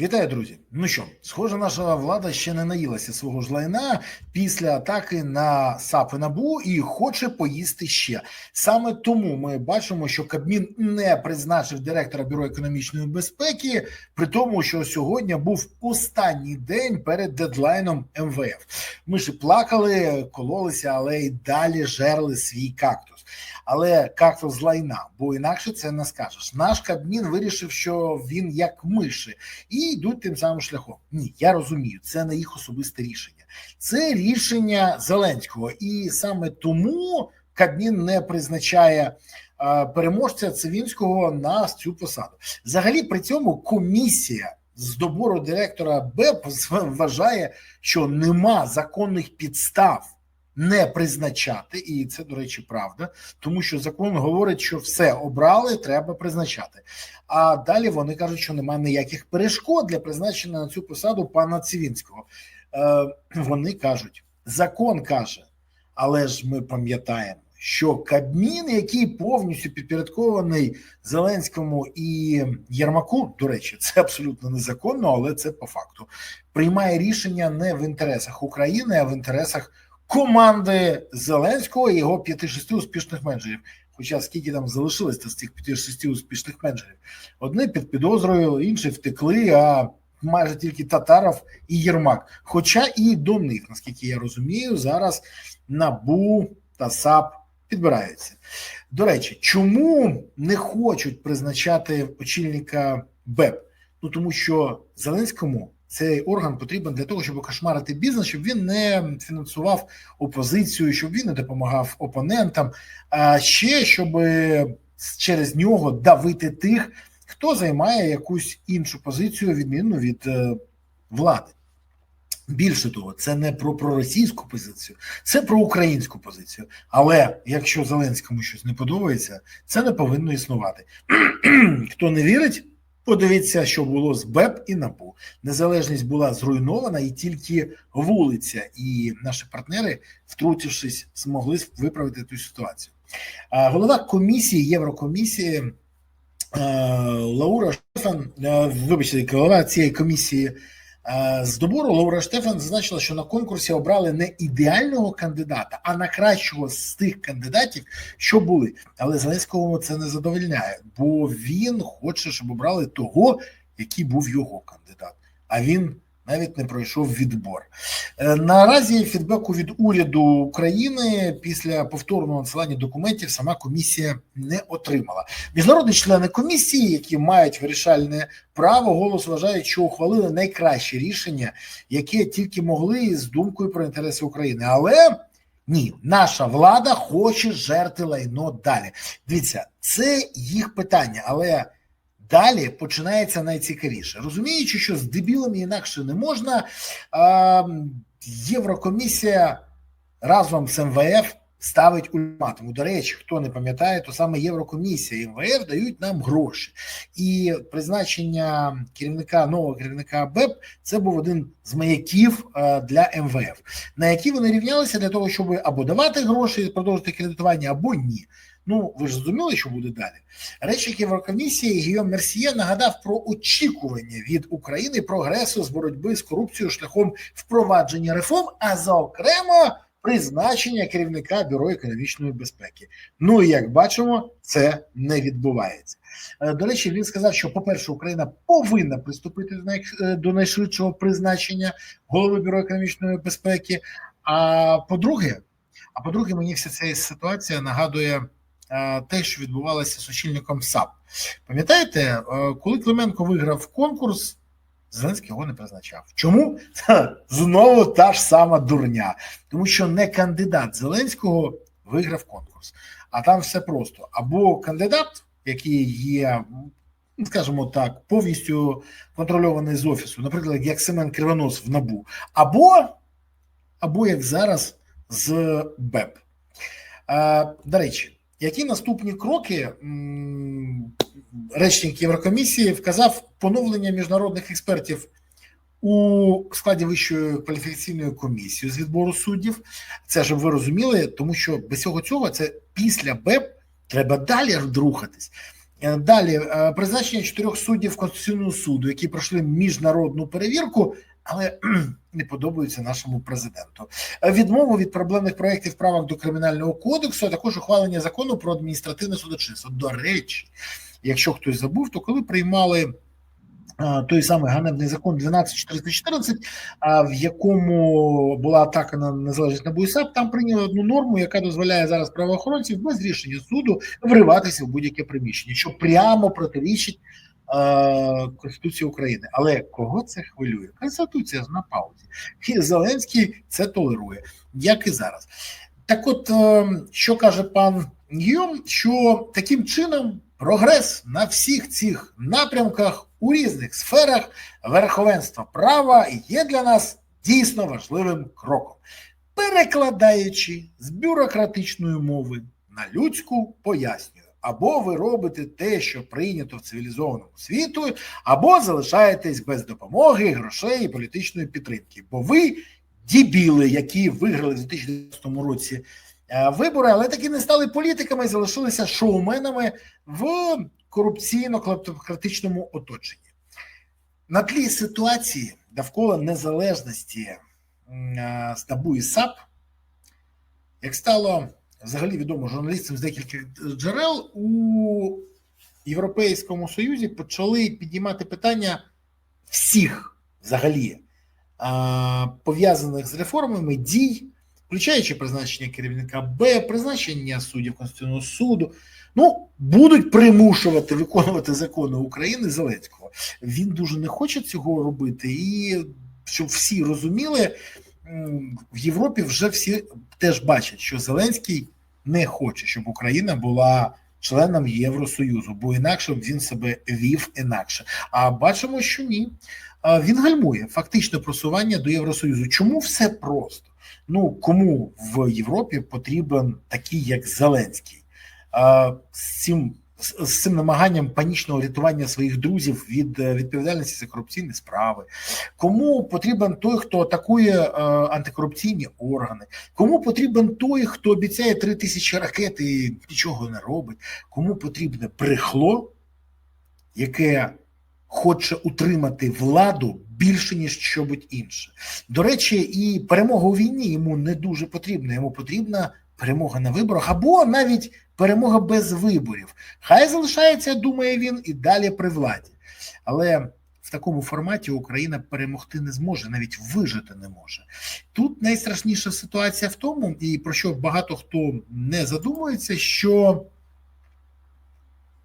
Вітаю, друзі. Ну що, схоже, наша влада ще не наїлася свого ж лайна після атаки на САП і НАБУ і хоче поїсти ще. Саме тому ми бачимо, що Кабмін не призначив директора бюро економічної безпеки, при тому, що сьогодні був останній день перед дедлайном МВФ. Ми ж плакали, кололися, але й далі жерли свій кактус. Але кактус з лайна, бо інакше це не скажеш. Наш Кабмін вирішив, що він як миші, і йдуть тим самим шляхом. Ні, я розумію, це не їх особисте рішення, це рішення Зеленського, і саме тому Кабмін не призначає е, переможця Цивінського на цю посаду. Взагалі, при цьому комісія з добору директора БЕП вважає, що нема законних підстав. Не призначати, і це, до речі, правда, тому що закон говорить, що все обрали, треба призначати. А далі вони кажуть, що немає ніяких перешкод для призначення на цю посаду пана Цивінського. Е, Вони кажуть, закон каже, але ж ми пам'ятаємо, що Кабмін, який повністю підпорядкований Зеленському і Єрмаку, до речі, це абсолютно незаконно, але це по факту приймає рішення не в інтересах України, а в інтересах команди Зеленського і його 5-6 успішних менеджерів. Хоча скільки там залишилось з цих 5-6 успішних менеджерів, одні під підозрою, інші втекли. А майже тільки Татаров і Єрмак. Хоча і до них, наскільки я розумію, зараз набу та САП підбираються. До речі, чому не хочуть призначати очільника БЕП? Ну тому що Зеленському цей орган потрібен для того, щоб кошмарити бізнес, щоб він не фінансував опозицію, щоб він не допомагав опонентам, а ще щоб через нього давити тих, хто займає якусь іншу позицію, відмінну від е, влади. Більше того, це не про проросійську позицію, це про українську позицію. Але якщо Зеленському щось не подобається, це не повинно існувати. Хто не вірить? Подивіться, що було з БЕП і НАБУ. Незалежність була зруйнована, і тільки вулиця і наші партнери, втрутившись, змогли виправити ту ситуацію. Голова комісії Єврокомісії Лаура Шофан вибачте, голова цієї комісії з добору Лаура Штефан зазначила, що на конкурсі обрали не ідеального кандидата, а на кращого з тих кандидатів, що були. Але Зеленського це не задовольняє, бо він хоче, щоб обрали того, який був його кандидат. А він навіть не пройшов відбор. Наразі фідбеку від уряду України після повторного надсилання документів сама комісія не отримала. Міжнародні члени комісії, які мають вирішальне право, голос вважають, що ухвалили найкраще рішення, яке тільки могли з думкою про інтереси України. Але ні, наша влада хоче жерти лайно далі. Дивіться, це їх питання, але. Далі починається найцікавіше. Розуміючи, що з дебілами інакше не можна, Єврокомісія разом з МВФ ставить ультиматум. До речі, хто не пам'ятає, то саме Єврокомісія і МВФ дають нам гроші. І призначення керівника нового керівника БЕП це був один з маяків для МВФ, на які вони рівнялися для того, щоб або давати гроші, і продовжити кредитування, або ні. Ну, ви ж зрозуміли, що буде далі. Речник Єврокомісії Гіом Мерсьє нагадав про очікування від України прогресу з боротьби з корупцією шляхом впровадження реформ, а зокрема призначення керівника бюро економічної безпеки. Ну і як бачимо, це не відбувається. До речі, він сказав, що, по-перше, Україна повинна приступити до найшвидшого призначення голови бюро економічної безпеки. А по-друге, а по-друге, мені вся ця ситуація нагадує. Те, що відбувалося з очільником САП, пам'ятаєте, коли Клименко виграв конкурс, Зеленський його не призначав. Чому знову та ж сама дурня? Тому що не кандидат Зеленського виграв конкурс, а там все просто або кандидат, який є, ну, скажімо так, повністю контрольований з офісу, наприклад, як Семен Кривонос в Набу, або, або як зараз з БЕП. До речі. Які наступні кроки речник Єврокомісії вказав поновлення міжнародних експертів у складі вищої кваліфікаційної комісії з відбору суддів? Це щоб ви розуміли, тому що без цього цього це після БЕП треба далі рухатись. Е, Далі е, призначення чотирьох суддів Конституційного суду, які пройшли міжнародну перевірку, але не подобаються нашому президенту. Е, Відмову від проблемних проєктів правок до кримінального кодексу, а також ухвалення закону про адміністративне судочинство. До речі, якщо хтось забув, то коли приймали той самий ганебний закон 12414, а, в якому була атака на незалежність НАБУ і САП, там прийняли одну норму, яка дозволяє зараз правоохоронців без рішення суду вриватися в будь-яке приміщення, що прямо протирічить е, Конституції України. Але кого це хвилює? Конституція на паузі. І Зеленський це толерує, як і зараз. Так, от е, що каже пан Гйом, що таким чином прогрес на всіх цих напрямках у різних сферах верховенства права є для нас дійсно важливим кроком, перекладаючи з бюрократичної мови на людську пояснюю. Або ви робите те, що прийнято в цивілізованому світу, або залишаєтесь без допомоги, грошей і політичної підтримки. Бо ви дібіли, які виграли в 2019 році е, вибори, але таки не стали політиками і залишилися шоуменами в корупційно-клептократичному оточенні. На тлі ситуації довкола незалежності е, з САП, як стало взагалі відомо журналістам з декількох джерел, у Європейському Союзі почали піднімати питання всіх взагалі пов'язаних з реформами дій, включаючи призначення керівника Б, призначення суддів Конституційного суду. Ну, будуть примушувати виконувати закони України Зеленського. Він дуже не хоче цього робити, і щоб всі розуміли, в Європі вже всі теж бачать, що Зеленський не хоче, щоб Україна була членом Євросоюзу, бо інакше б він себе вів інакше. А бачимо, що ні. Він гальмує фактично просування до Євросоюзу. Чому все просто? Ну кому в Європі потрібен такий, як Зеленський? З цим з цим намаганням панічного рятування своїх друзів від е, відповідальності за корупційні справи, кому потрібен той, хто атакує е, антикорупційні органи, кому потрібен той, хто обіцяє три тисячі ракет і нічого не робить, кому потрібне брехло, яке хоче утримати владу більше ніж що-будь інше. До речі, і перемога у війні йому не дуже потрібна. Йому потрібна перемога на виборах або навіть перемога без виборів. Хай залишається, думає він, і далі при владі. Але в такому форматі Україна перемогти не зможе, навіть вижити не може. Тут найстрашніша ситуація в тому, і про що багато хто не задумується, що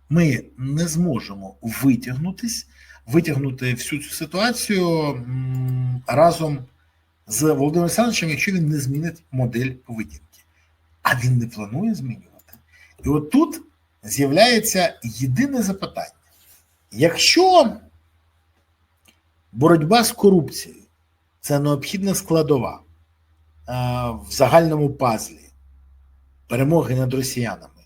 ми не зможемо витягнутись, витягнути всю цю ситуацію разом з Володимиром Олександровичем, якщо він не змінить модель поведінки. А він не планує змінювати. І от тут з'являється єдине запитання: якщо боротьба з корупцією це необхідна складова а, в загальному пазлі перемоги над росіянами,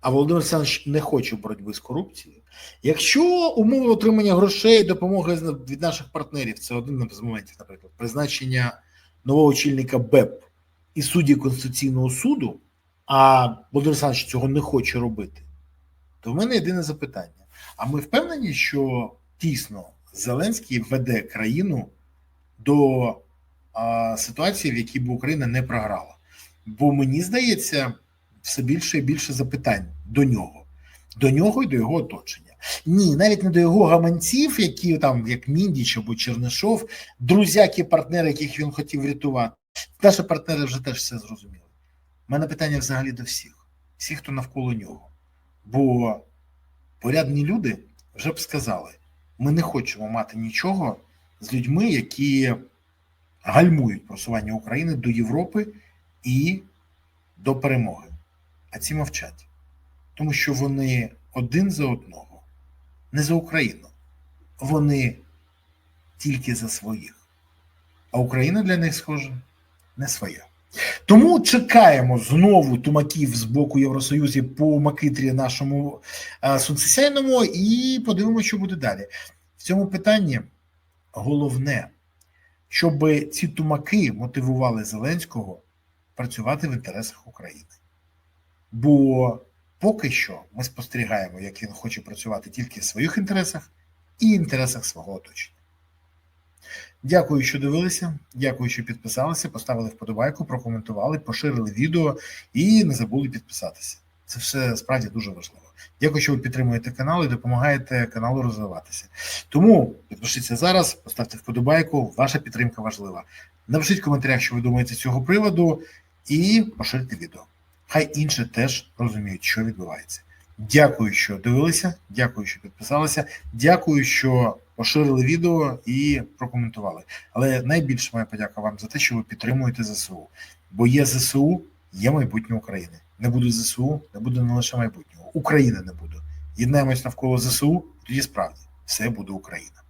а Володимир Олександрович не хоче боротьби з корупцією. Якщо умови отримання грошей, допомоги від наших партнерів, це один з моментів, наприклад, призначення нового очільника БЕП і судді Конституційного суду, а Володимир Олександрович цього не хоче робити, то в мене єдине запитання: а ми впевнені, що дійсно Зеленський веде країну до а, ситуації, в якій б Україна не програла? Бо мені здається, все більше і більше запитань до нього, до нього і до його оточення. Ні, навіть не до його гаманців, які там, як Міндіч або Чернишов, друзяки, партнери, яких він хотів врятувати. Наші партнери вже теж все зрозуміли. У мене питання взагалі до всіх, всіх, хто навколо нього. Бо порядні люди вже б сказали: ми не хочемо мати нічого з людьми, які гальмують просування України до Європи і до перемоги. А ці мовчать, тому що вони один за одного, не за Україну, вони тільки за своїх. А Україна для них, схоже, не своя. Тому чекаємо знову тумаків з боку Євросоюзу по Макитрі нашому е, сонцесяйному і подивимося, що буде далі. В цьому питанні головне, щоб ці тумаки мотивували Зеленського працювати в інтересах України. Бо поки що ми спостерігаємо, як він хоче працювати тільки в своїх інтересах і інтересах свого оточення. Дякую, що дивилися. Дякую, що підписалися, поставили вподобайку, прокоментували, поширили відео і не забули підписатися. Це все справді дуже важливо. Дякую, що ви підтримуєте канал і допомагаєте каналу розвиватися. Тому підпишіться зараз, поставте вподобайку. Ваша підтримка важлива. Напишіть в коментарях, що ви думаєте з цього приводу, і поширте відео. Хай інші теж розуміють, що відбувається. Дякую, що дивилися. Дякую, що підписалися. Дякую, що поширили відео і прокоментували. Але найбільше моя подяка вам за те, що ви підтримуєте ЗСУ. Бо є ЗСУ, є майбутнє України. Не буде ЗСУ, не буде не лише майбутнього. України не буде. Єднаємось навколо ЗСУ, тоді справді все буде Україна.